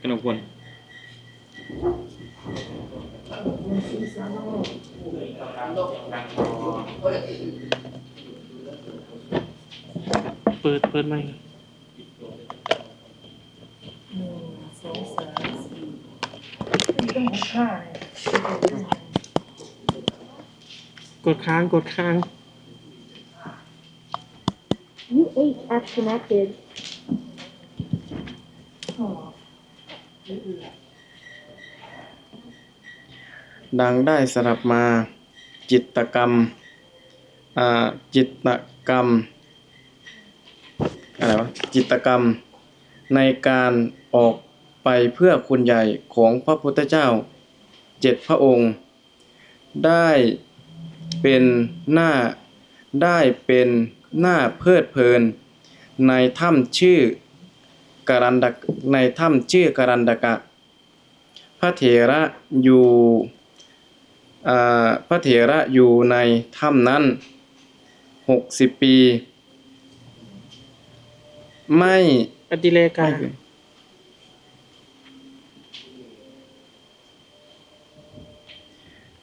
กนกพลเปิดเปิดไหมค์หนึ่งสองสามสี่ต้องห้ากดค้างกดค้าง UHF connected. ดังได้สลับมา จิตกรรมอ่าจิตกรรมอะไรวะจิตกรรม ในการออกไปเพื่อคุณใหญ่ของพระพุทธเจ้าเจ็ดพระองค์ ได้เป็นหน้าได้เป็นหน้าเพลิดเพลิน ในถ้ำชื่อการันดกในถ้ำชื่อการันดกะ พระเถระอยู่ พระเถระอยู่ในถ้ำนั้นหกสิบปี ไม่อติเลกาไม่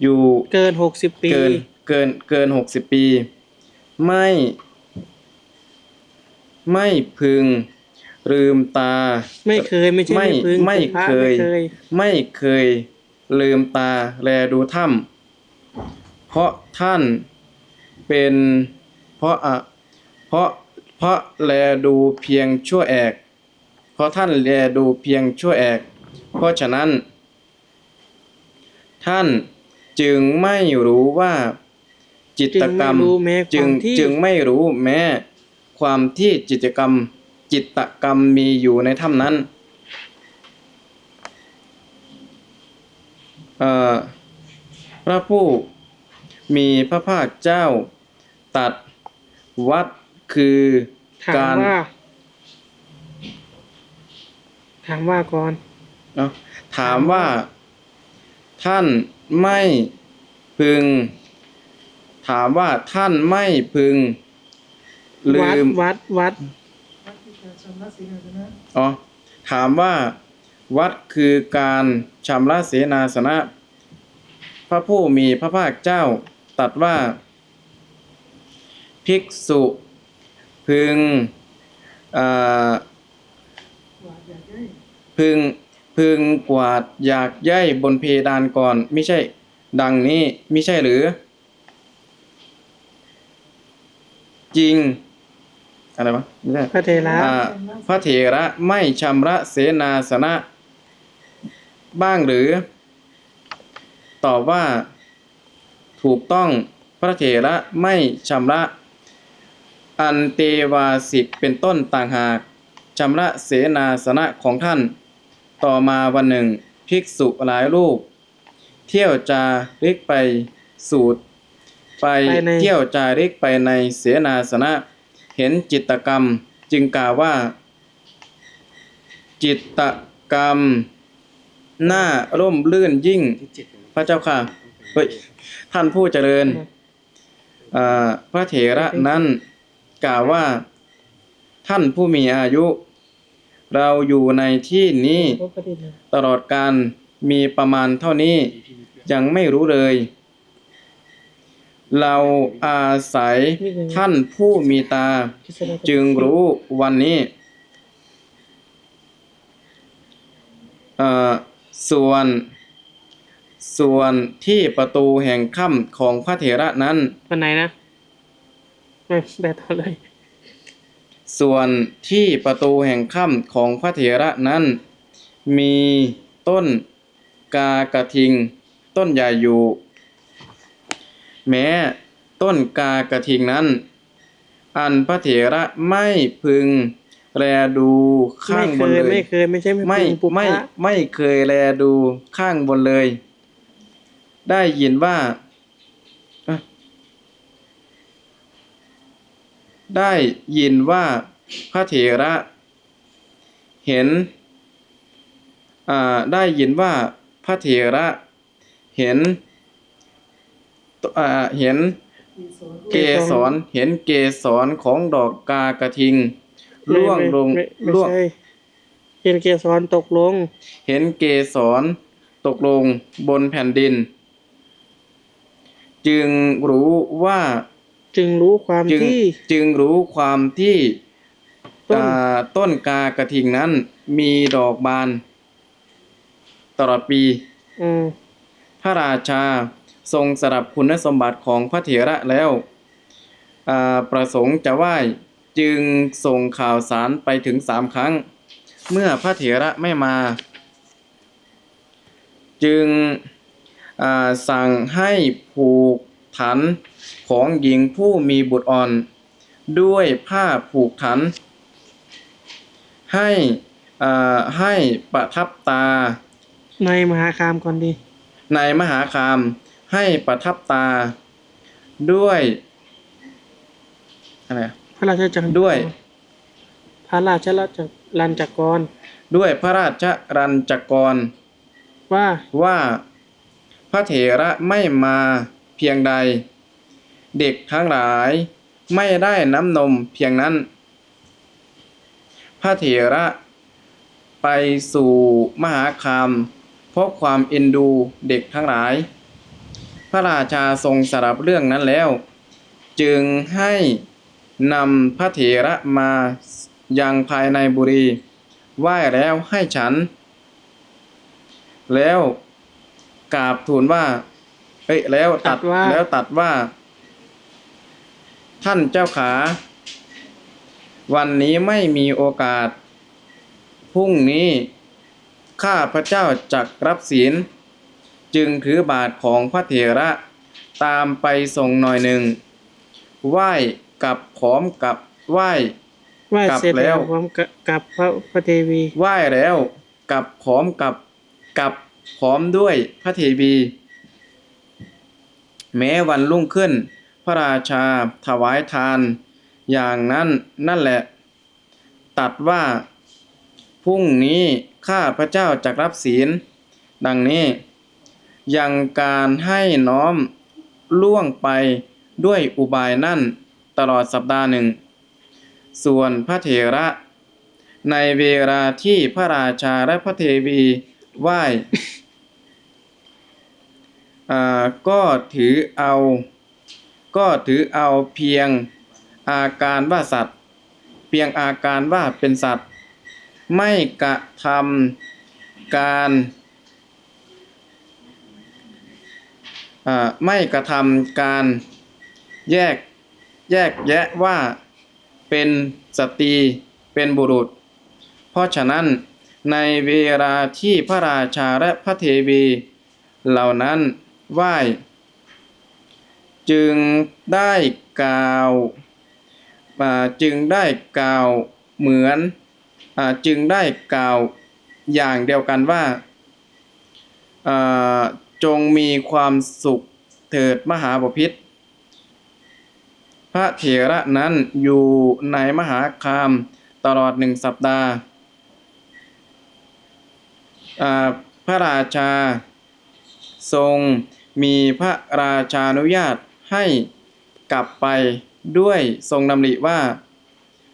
อยู่เกินหกสิบปี เกินเกินเกินหกสิบปี ไม่ ไม่พึง ลืมตา ไม่เคยไม่ใช่ไม่ไม่พึงไม่พระเคยไม่เคย ไม่เคย ลืมตาแลดูถ้ำเพราะท่านเป็นเพราะอะเพราะเพราะแลดูเพียงชั่วแอก เพราะท่านแลดูเพียงชั่วแอก เพราะฉะนั้น ท่านจึงไม่รู้ว่าจิตจึงกรไม่รมรู้แม้คจึวางมที่จึงไม่รู้แม้ ความที่จิตกรรม จิตกรรมมีอยู่ในถ้ำนั้นเอ่อ พระผู้มีพระภาคเจ้าตัดวัดคือถามการว่าถามว่าก่อน เอ้าถามว่า ท่านไม่พึง ถามว่าท่านไม่พึง ลืวัดม วัดวัดวัดที่จะชำระศีลนะนะอ๋อ ถามว่า วัดคือการชำระเสนาสนะ พระผู้มีพระภาคเจ้าตรัดว่า ภิกษุพึงอ่าว่าอยากได้พึงพึงกวาดอยากใย่บนเพดานก่อนไม่ใช่ดังนี้ไม่ใช่หรือ จริง อะไรวะไม่ใช่พระเทระอ่าพระเถระไม่ชำระเสนาสนะ บ้างหรือ ตอบว่า ถูกต้องพระเถระไม่ชำระ อันเตวาสิกเป็นต้นต่างหากชำระเสนาสนะของท่าน ต่อมาวันหนึ่งภิกษุหลายรูป เที่ยวจาริกไปสูตร ไปเที่ยวจาริกไปในเสนาสนะ เห็นจิตกรรมจึงกล่าวว่า จิตกรรม หน้าร่มลื่นยิ่ง พระเจ้าค่ะเฮ้ยท่านผู้เจริญอ่าพระเถระนั้นกล่าวว่า ท่านผู้มีอายุ เราอยู่ในที่นี้พระประเด็นนะตลอดการมีประมาณเท่านี้ ยังไม่รู้เลย เราอาศัยท่านผู้มีตาพิสดารจึงรู้วันนี้เอ่อ ส่วน ส่วนที่ประตูแห่งค่ำของพระเถระนั้น วันไหนนะไม่แบบเท่าเลย ส่วนที่ประตูแห่งค่ำของพระเถระนั้น มีต้นกากระทิง ต้นใหญ่อยู่ แม้ต้นกากระทิงนั้น อันพระเถระไม่พึง แลดูข้าไม่งเคบนยเลไม่ยเคยไม่ใช่ไม่ไม่พึงปุพไม่พะไม่เคยแลดูข้างบนเลย ได้ยินว่าอะได้ยินว่าพระเถระ เห็นอ่าได้ยินว่าพระเถระ เห็นอ่าเห็นมีสอนเกสรเห็นเกสรของดอกกากระทิง ไม่ร่วงลงไม่ไม่ร่วงใช่เห็นเกสรตกลง เห็นเกสรตกลงบนแผ่นดิน จึงรู้ว่าจึงรู้ความจึงที่ จึงรู้ความที่ต้น อ่าต้นกากระทิงนั้น มีดอกบานตลอดปี อืมพระราชาทรงสดับคุณสมบัติของพระเถระแล้วอ่าประสงค์จะไหว้ จึงส่งข่าวสารไปถึงสามครั้ง เมื่อพระเถระไม่มา จึงอ่าสั่งให้ผูกถันของหญิงผู้มีบุตรอ่อน ด้วยผ้าผูกถัน ให้อ่าให้ประทับตา ในมหาคามก่อนดี ในมหาคามให้ประทับตาด้วยอะไรอะ พระราชจักรด้วย พระราชลัจลันจักรด้วยพระราชรัญจกร ว่าว่าพระเถระไม่มาเพียงใด เด็กทั้งหลายไม่ได้น้ำนมเพียงนั้น พระเถระไปสู่มหาคามเพราะความเอ็นดูเด็กทั้งหลาย พระราชาทรงสรับเรื่องนั้นแล้ว จึงให้ นำพระเถระมายังภายในบุรี ไหว้แล้วให้ฉัน แล้วกราบทูลว่าเอ้ยแล้วตัดตัดว่าแล้วตัดว่า ท่านเจ้าขา วันนี้ไม่มีโอกาส พรุ่งนี้ข้าพระเจ้าจักรับศีล จึงถือบาทของพระเถระตามไปส่งหน่อยหนึ่งไหว้ กับพร้อมกับไหว้ไหว้กลับเสร็จแล้แล้ววพร้อมกับกับพระพระเทวีไหว้แล้วกับพร้อมกับกับพร้อมด้วยพระเทวี แม้วันรุ่งขึ้น พระราชาถวายทาน อย่างนั้นนั่นแหละ ตัดว่าพรุ่งนี้ข้าพระเจ้าจะรับศีล ดังนี้ ยังการให้น้อมล่วงไปด้วยอุบายนั่น ตลอดสัปดาห์หนึ่ง ส่วนพระเถระ ในเวลาที่พระราชาและพระเทวีไหว้ก็ถือเอา ก็ถือเอาเพียงอาการว่าสัตว์ เพียงอาการว่าเป็นสัตว์ ไม่กระทำการไม่กระทำการแยก แยกแยะว่าเป็นสตรีเป็นบุรุษ เพราะฉะนั้นในเวลาที่พระราชาและพระเทวีเหล่านั้นไหว้จึงได้กล่าวจึงได้กล่าวเหมือนอจึงได้กล่าวอย่างเดียวกันว่าจงมีความสุขเถิดมหาบพิษ ระเถระนั้นอยู่ในมหาคามตลอดหนึ่งสัปดาห์ พระราชาทรงมีพระราชานุญาตให้กลับไปด้วยทรงดำริว่า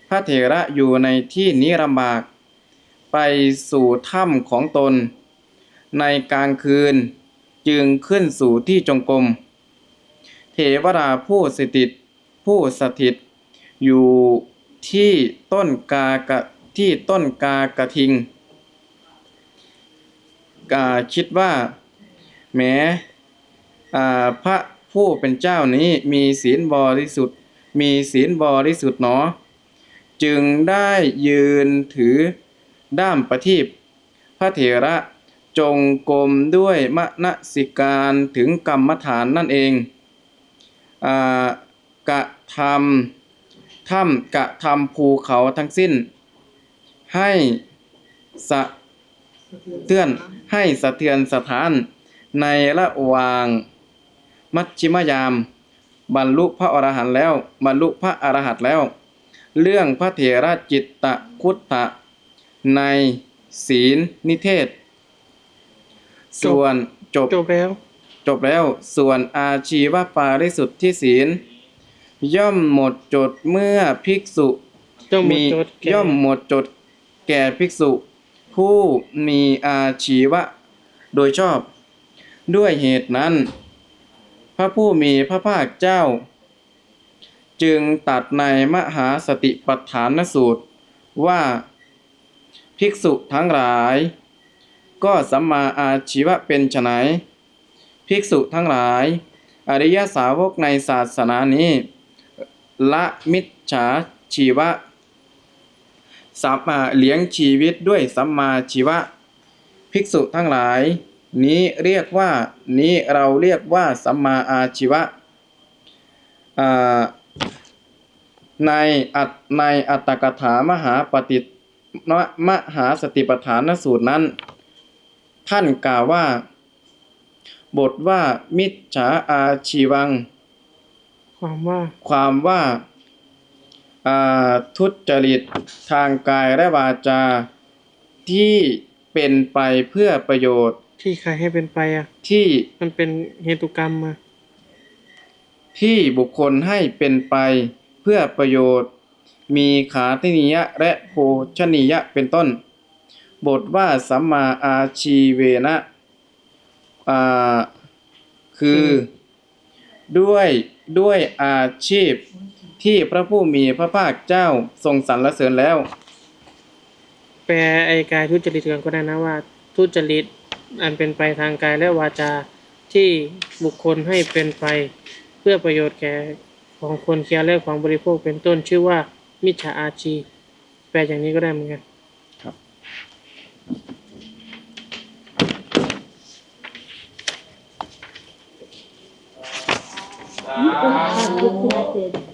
พระเถระอยู่ในที่นี้ลำบาก ไปสู่ถ้ำของตน ในกลางคืนจึงขึ้นสู่ที่จงกรมเทวดาผู้สถิต ผู้สถิต อยู่ที่ต้นกากะที่ต้นกากระทิงกาคิดว่า แม้อ่พระผู้เป็นเจ้านี้มีศีลบริสุทธิ์ มีศีลบริสุทธิ์หนอ จึงได้ยืนถือด้ามประทีปพระเถระจงกรมด้วยมณสิการถึงกรรมฐานนั่นเองอากะทำถ้ำกะทำภูเขาทั้งสิ้น ให้สะเทือนให้สะเทือนสถาน ในระหว่าง มัชชิมยาม บรรลุพระอรหันต์แล้ว บรรลุพระอรหันต์แล้ว เรื่องพระเถระจิตตคุตตะในศีลนิเทศ ส่วนจบจบแล้ว จบแล้วส่วนอาชีวปาริสุทธิศีล ย่อมหมดจดเมื่อภิกษุย่อมหมดมีจดแก่ ย่อมหมดจดแก่ภิกษุ ผู้มีอาชีวะ โดยชอบ ด้วยเหตุนั้น พระผู้มีพระภาคเจ้า จึงตัดในมหาสติปัฏฐานสูตรว่าภิกษุทั้งหลาย ก็สัมมาอาชีวะเป็นไฉนภิกษุทั้งหลาย อริยสาวกในศาสนานี้ ละมิจฉาชีวะสัมมาเลี้ยงชีวิตด้วยสัมมาชีวะ ภิกษุทั้งหลาย นี้เรียกว่านี้เราเรียกว่าสัมมาอาชีวะในอัตในอัตตกถามหาปฏิมหาสติปัฏฐานสูตรนั้น ท่านกล่าวว่า บทว่ามิจฉาอาชีวัง ความว่าความว่าอ่าทุจริตทางกายและวาจาที่เป็นไปเพื่อประโยชน์ ที่ใครให้เป็นไปอะ ที่มันเป็นเหตุกรรมมาที่บุคคลให้เป็นไปเพื่อประโยชน์ มีขาทินิยะและโภชนิยะเป็นต้น บทว่าสัมมาอาชีเวนะอ่าคือด้วย ด้วยอาชีพที่พระผู้มีพระภาคเจ้าทรงสรรเสริญแล้ว แปลไอ้กายทุจริตกันก็ได้นะว่า ทุจริตอันเป็นไปทางกายและวาจาที่บุคคลให้เป็นไป เพื่อประโยชน์แก่ของคนเคี้ยวและของบริโภคเป็นต้นชื่อว่ามิจฉาอาชี แปลอย่างนี้ก็ได้เหมือนกัน You don't have.